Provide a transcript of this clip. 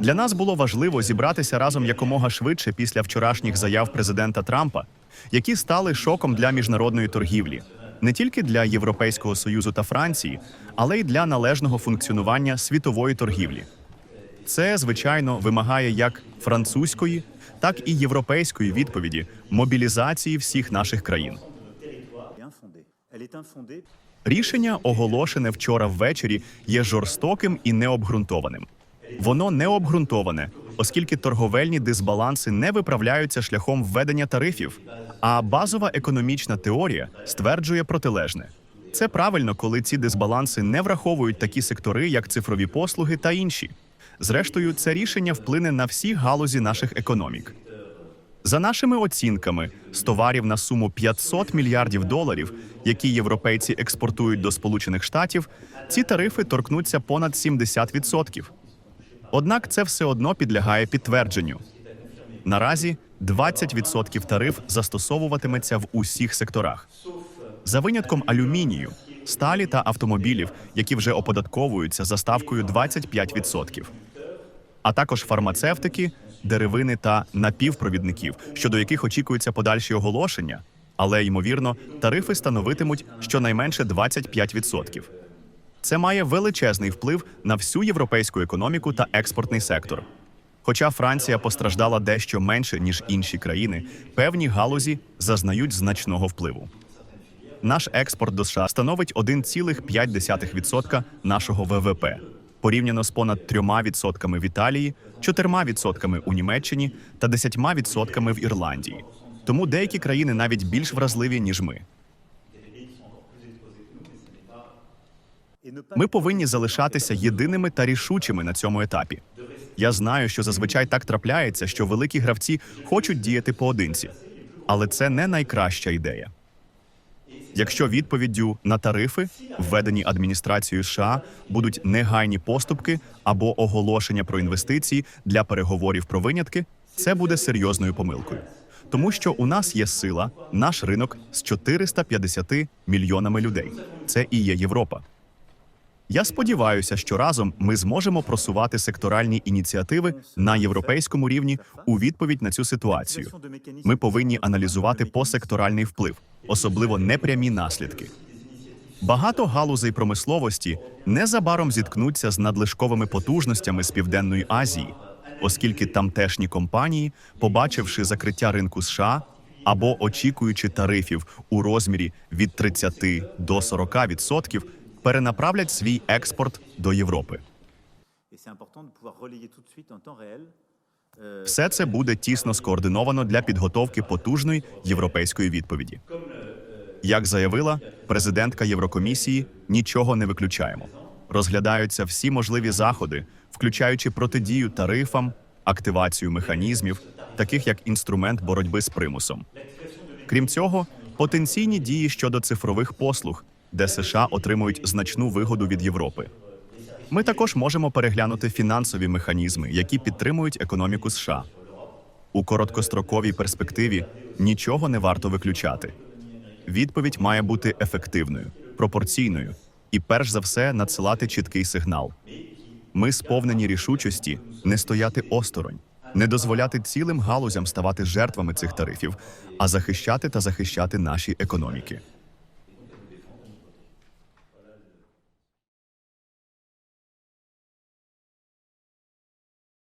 Для нас було важливо зібратися разом якомога швидше після вчорашніх заяв президента Трампа, які стали шоком для міжнародної торгівлі, не тільки для Європейського союзу та Франції, але й для належного функціонування світової торгівлі. Це, звичайно, вимагає як французької, так і європейської відповіді мобілізації всіх наших країн. Рішення, оголошене вчора ввечері, є жорстоким і необґрунтованим. Воно необґрунтоване, оскільки торговельні дисбаланси не виправляються шляхом введення тарифів, а базова економічна теорія стверджує протилежне. Це правильно, коли ці дисбаланси не враховують такі сектори, як цифрові послуги та інші. Зрештою, це рішення вплине на всі галузі наших економік. За нашими оцінками, з товарів на суму 500 мільярдів доларів, які європейці експортують до Сполучених Штатів, ці тарифи торкнуться понад 70%. Однак це все одно підлягає підтвердженню. Наразі 20% тариф застосовуватиметься в усіх секторах. За винятком алюмінію, сталі та автомобілів, які вже оподатковуються за ставкою 25% а також фармацевтики, деревини та напівпровідників, щодо яких очікуються подальші оголошення. Але ймовірно, тарифи становитимуть щонайменше 25%. Це має величезний вплив на всю європейську економіку та експортний сектор. Хоча Франція постраждала дещо менше ніж інші країни, певні галузі зазнають значного впливу. Наш експорт до США становить 1,5% нашого ВВП, порівняно з понад 3% в Італії, 4% у Німеччині та 10% в Ірландії. Тому деякі країни навіть більш вразливі, ніж ми. Ми повинні залишатися єдиними та рішучими на цьому етапі. Я знаю, що зазвичай так трапляється, що великі гравці хочуть діяти поодинці, але це не найкраща ідея. Якщо відповіддю на тарифи, введені адміністрацією США, будуть негайні поступки або оголошення про інвестиції для переговорів про винятки, це буде серйозною помилкою. Тому що у нас є сила, наш ринок з 450 мільйонами людей. Це і є Європа. Я сподіваюся, що разом ми зможемо просувати секторальні ініціативи на європейському рівні у відповідь на цю ситуацію. Ми повинні аналізувати посекторальний вплив, особливо непрямі наслідки. Багато галузей промисловості незабаром зіткнуться з надлишковими потужностями з Південної Азії, оскільки тамтешні компанії, побачивши закриття ринку США або очікуючи тарифів у розмірі від 30 до 40%, перенаправлять свій експорт до Європи. Euh, Все це буде тісно скоординовано для підготовки потужної європейської відповіді. Як заявила президентка Єврокомісії, нічого не виключаємо. Розглядаються всі можливі заходи, включаючи протидію тарифам, активацію механізмів, таких як інструмент боротьби з примусом. Крім цього, потенційні дії щодо цифрових послуг, де США отримують значну вигоду від Європи. Ми також можемо переглянути фінансові механізми, які підтримують економіку США. У короткостроковій перспективі нічого не варто виключати. Відповідь має бути ефективною, пропорційною і, перш за все, надсилати чіткий сигнал. Ми сповнені рішучості не стояти осторонь, не дозволяти цілим галузям ставати жертвами цих тарифів, а захищати та захищати наші економіки.